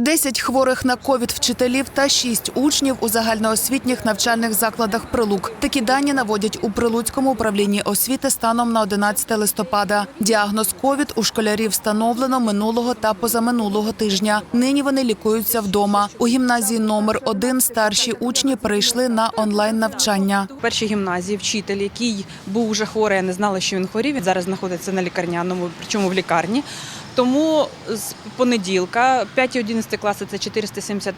10 хворих на ковід вчителів та 6 учнів у загальноосвітніх навчальних закладах Прилук. Такі дані наводять у Прилуцькому управлінні освіти станом на 11 листопада. Діагноз ковід у школярів встановлено минулого та позаминулого тижня. Нині вони лікуються вдома. У гімназії номер 1 старші учні перейшли на онлайн навчання. В першій гімназії вчитель, який був уже хворий, не знали, що він хворів. Він зараз знаходиться на лікарняному, причому в лікарні. Тому з понеділка 5-11 класи це 470,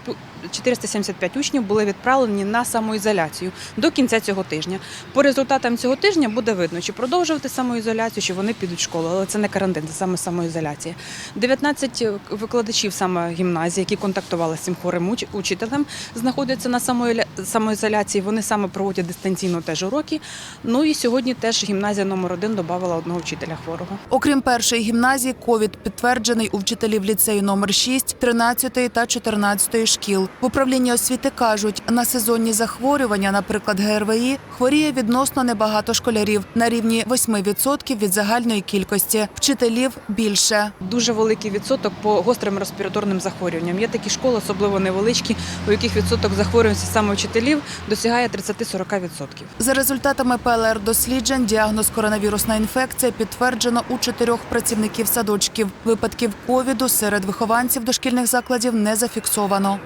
475 учнів були відправлені на самоізоляцію до кінця цього тижня. По результатам цього тижня буде видно, чи продовжувати самоізоляцію, чи вони підуть в школу. Але це не карантин, це саме самоізоляція. 19 викладачів саме гімназії, які контактували з цим хворим уч- учителем, знаходяться на самоіля- самоізоляції. Вони саме проводять дистанційно теж уроки. Ну і сьогодні теж гімназія номер один додавала одного вчителя хворого. Окрім першої гімназії, ковід підтверджений у вчителів ліцею номер 6, 13 та 14 шкіл. В управлінні освіти кажуть, на сезонні захворювання, наприклад, ГРВІ, хворіє відносно небагато школярів на рівні 8% від загальної кількості. Вчителів більше. Дуже великий відсоток по гострим респіраторним захворюванням. Є такі школи, особливо невеличкі, у яких відсоток захворюваності саме вчителів досягає 30-40%. За результатами ПЛР-досліджень, діагноз коронавірусна інфекція підтверджено у чотирьох працівників садочків. Випадків ковіду серед вихованців дошкільних закладів не зафіксовано.